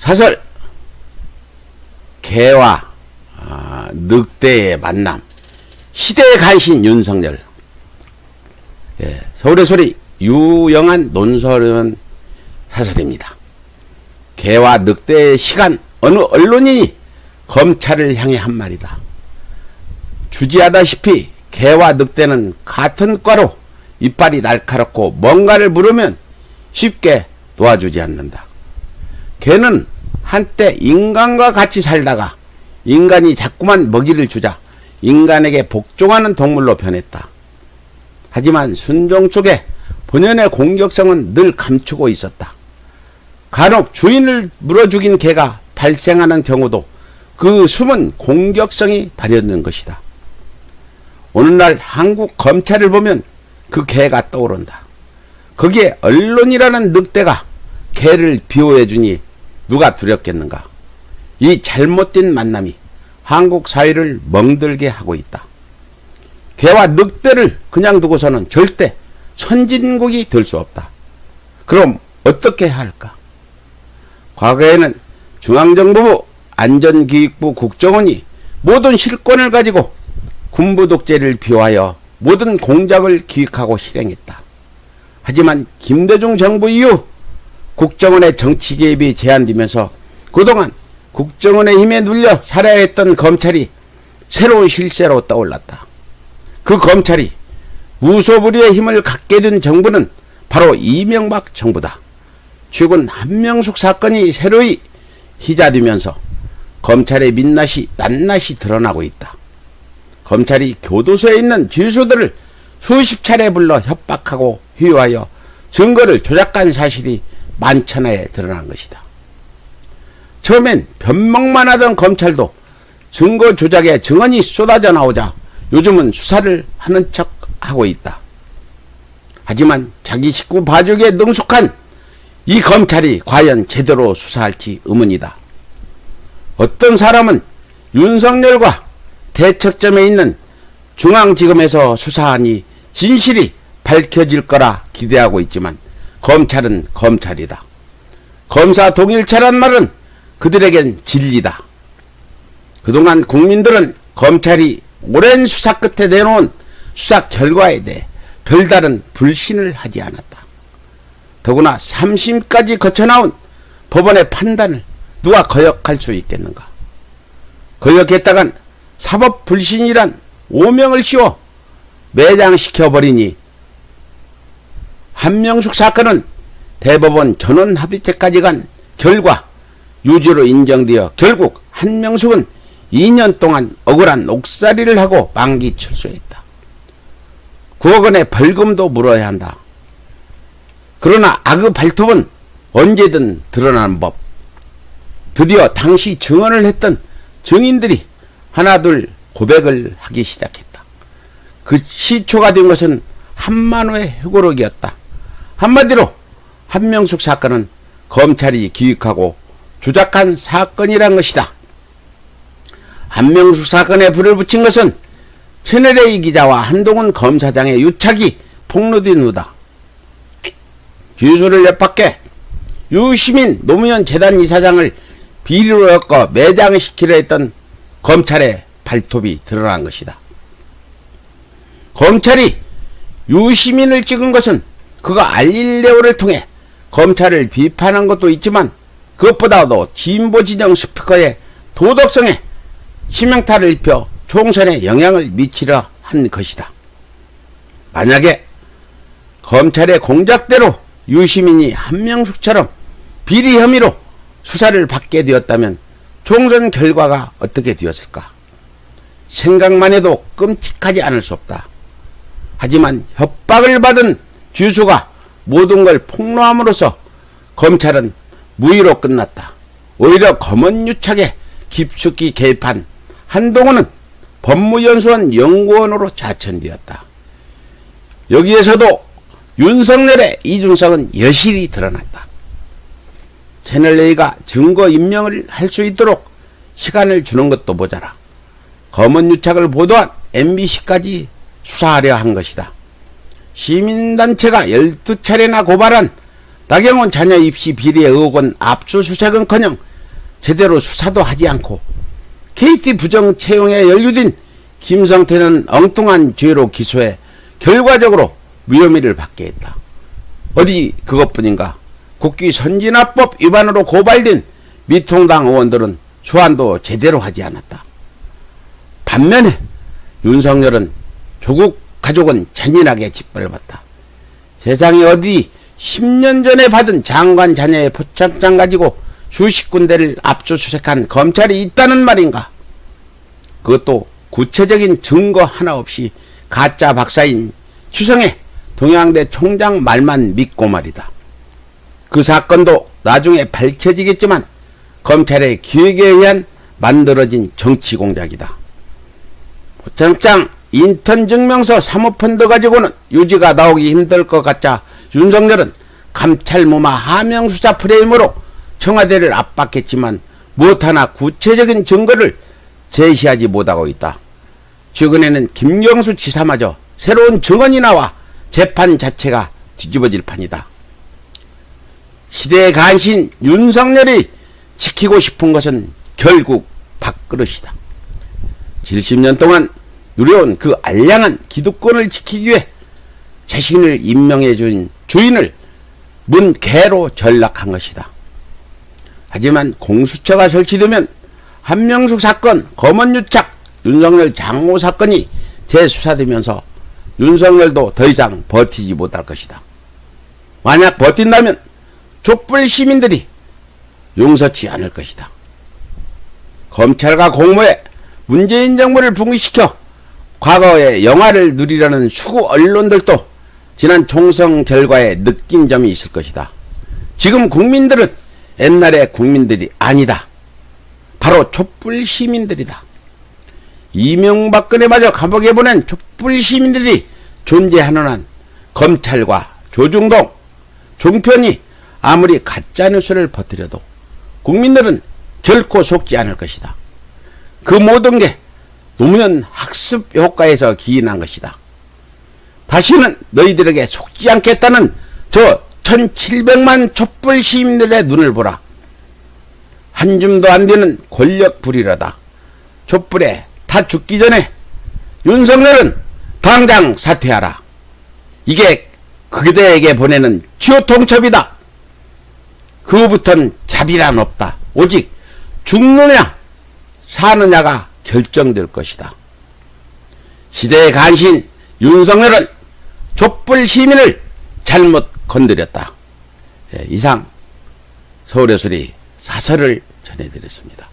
사설 개와 아, 늑대의 만남 시대의 간신 윤석열 예, 서울의 소리 유영한 논설은 사설입니다. 개와 늑대의 시간 어느 언론인이 검찰을 향해 한 말이다. 주지하다시피 개와 늑대는 같은 과로 이빨이 날카롭고 뭔가를 물으면 쉽게 놓아주지 않는다. 개는 한때 인간과 같이 살다가 인간이 자꾸만 먹이를 주자 인간에게 복종하는 동물로 변했다. 하지만 순종 속에 본연의 공격성은 늘 감추고 있었다. 간혹 주인을 물어 죽인 개가 발생하는 경우도 그 숨은 공격성이 발현된 것이다. 오늘날 한국 검찰을 보면 그 개가 떠오른다. 거기에 언론이라는 늑대가 개를 비호해 주니 누가 두렵겠는가? 이 잘못된 만남이 한국 사회를 멍들게 하고 있다. 개와 늑대를 그냥 두고서는 절대 선진국이 될 수 없다. 그럼 어떻게 할까? 과거에는 중앙정부부 안전기획부 국정원이 모든 실권을 가지고 군부 독재를 비호하여 모든 공작을 기획하고 실행했다. 하지만 김대중 정부 이후 국정원의 정치 개입이 제한되면서 그동안 국정원의 힘에 눌려 살아야 했던 검찰이 새로운 실세로 떠올랐다. 그 검찰이 무소불위의 힘을 갖게 된 정부는 바로 이명박 정부다. 최근 한명숙 사건이 새로이 희자되면서 검찰의 민낯이 낱낱이 드러나고 있다. 검찰이 교도소에 있는 죄수들을 수십 차례 불러 협박하고 회유하여 증거를 조작한 사실이 만천하에 드러난 것이다. 처음엔 변명만 하던 검찰도 증거 조작에 증언이 쏟아져 나오자 요즘은 수사를 하는 척 하고 있다. 하지만 자기 식구 봐주기에 능숙한 이 검찰이 과연 제대로 수사할지 의문이다. 어떤 사람은 윤석열과 대척점에 있는 중앙지검에서 수사하니 진실이 밝혀질 거라 기대하고 있지만 검찰은 검찰이다. 검사 동일체란 말은 그들에겐 진리다. 그동안 국민들은 검찰이 오랜 수사 끝에 내놓은 수사 결과에 대해 별다른 불신을 하지 않았다. 더구나 3심까지 거쳐나온 법원의 판단을 누가 거역할 수 있겠는가? 거역했다간 사법 불신이란 오명을 씌워 매장시켜버리니 한명숙 사건은 대법원 전원 합의체까지 간 결과 유죄로 인정되어 결국 한명숙은 2년 동안 억울한 옥살이를 하고 만기 출소했다. 9억 원의 벌금도 물어야 한다. 그러나 악의 발톱은 언제든 드러나는 법. 드디어 당시 증언을 했던 증인들이 하나둘 고백을 하기 시작했다. 그 시초가 된 것은 한만호의 회고록이었다. 한마디로 한명숙 사건은 검찰이 기획하고 조작한 사건이란 것이다. 한명숙 사건에 불을 붙인 것은 채널A 기자와 한동훈 검사장의 유착이 폭로된 후다. 주소를 엿받게 유시민 노무현 재단 이사장을 비리로 엮어 매장시키려 했던 검찰의 발톱이 드러난 것이다. 검찰이 유시민을 찍은 것은 그가 알릴레오를 통해 검찰을 비판한 것도 있지만 그것보다도 진보 진영 스피커의 도덕성에 심형타를 입혀 총선에 영향을 미치려 한 것이다. 만약에 검찰의 공작대로 유시민이 한명숙처럼 비리 혐의로 수사를 받게 되었다면 총선 결과가 어떻게 되었을까? 생각만 해도 끔찍하지 않을 수 없다. 하지만 협박을 받은 주수가 모든 걸 폭로함으로써 검찰은 무위로 끝났다. 오히려 검언유착에 깊숙이 개입한 한동훈은 법무연수원 연구원으로 자천되었다. 여기에서도 윤석열의 이중성은 여실히 드러났다. 채널A가 증거 인명을 할 수 있도록 시간을 주는 것도 모자라 검언유착을 보도한 MBC까지 수사하려 한 것이다. 시민단체가 12차례나 고발한 나경원 자녀 입시 비리 의혹은 압수수색은커녕 제대로 수사도 하지 않고 KT 부정 채용에 연루된 김성태는 엉뚱한 죄로 기소해 결과적으로 무혐의를 받게 했다. 어디 그것뿐인가? 국기 선진화법 위반으로 고발된 미통당 의원들은 소환도 제대로 하지 않았다. 반면에 윤석열은 조국 가족은 잔인하게 짓밟았다. 세상에 어디 10년 전에 받은 장관 자녀의 포착장 가지고 수십 군데를 압수수색한 검찰이 있다는 말인가? 그것도 구체적인 증거 하나 없이 가짜 박사인 추성의 동양대 총장 말만 믿고 말이다. 그 사건도 나중에 밝혀지겠지만 검찰의 기획에 의한 만들어진 정치 공작이다. 포장장 인턴 증명서 사모펀드 가지고는 유지가 나오기 힘들 것 같자 윤석열은 감찰무마 하명수사 프레임으로 청와대를 압박했지만 무엇 하나 구체적인 증거를 제시하지 못하고 있다. 최근에는 김경수 지사마저 새로운 증언이 나와 재판 자체가 뒤집어질 판이다. 시대의 간신 윤석열이 지키고 싶은 것은 결국 밥그릇이다. 70년 동안 누려온 그 알량한 기득권을 지키기 위해 자신을 임명해 준 주인을 문개로 전락한 것이다. 하지만 공수처가 설치되면 한명숙 사건, 검언유착, 윤석열 장모 사건이 재수사되면서 윤석열도 더 이상 버티지 못할 것이다. 만약 버틴다면 촛불 시민들이 용서치 않을 것이다. 검찰과 공모해 문재인 정부를 붕괴시켜 과거의 영화를 누리려는 수구 언론들도 지난 총선 결과에 느낀 점이 있을 것이다. 지금 국민들은 옛날의 국민들이 아니다. 바로 촛불 시민들이다. 이명박근혜 마저 감옥에 보낸 촛불 시민들이 존재하는 한 검찰과 조중동, 종편이 아무리 가짜뉴스를 퍼뜨려도 국민들은 결코 속지 않을 것이다. 그 모든 게 노무현 학습 효과에서 기인한 것이다. 다시는 너희들에게 속지 않겠다는 저 1700만 촛불 시민들의 눈을 보라. 한 줌도 안 되는 권력 불이라다. 촛불에 다 죽기 전에 윤석열은 당장 사퇴하라. 이게 그대에게 보내는 지호 통첩이다. 그 후부터는 자비란 없다. 오직 죽느냐 사느냐가 결정될 것이다. 시대의 간신 윤석열은 촛불 시민을 잘못 건드렸다. 예, 이상 서울의 소리 사설을 전해드렸습니다.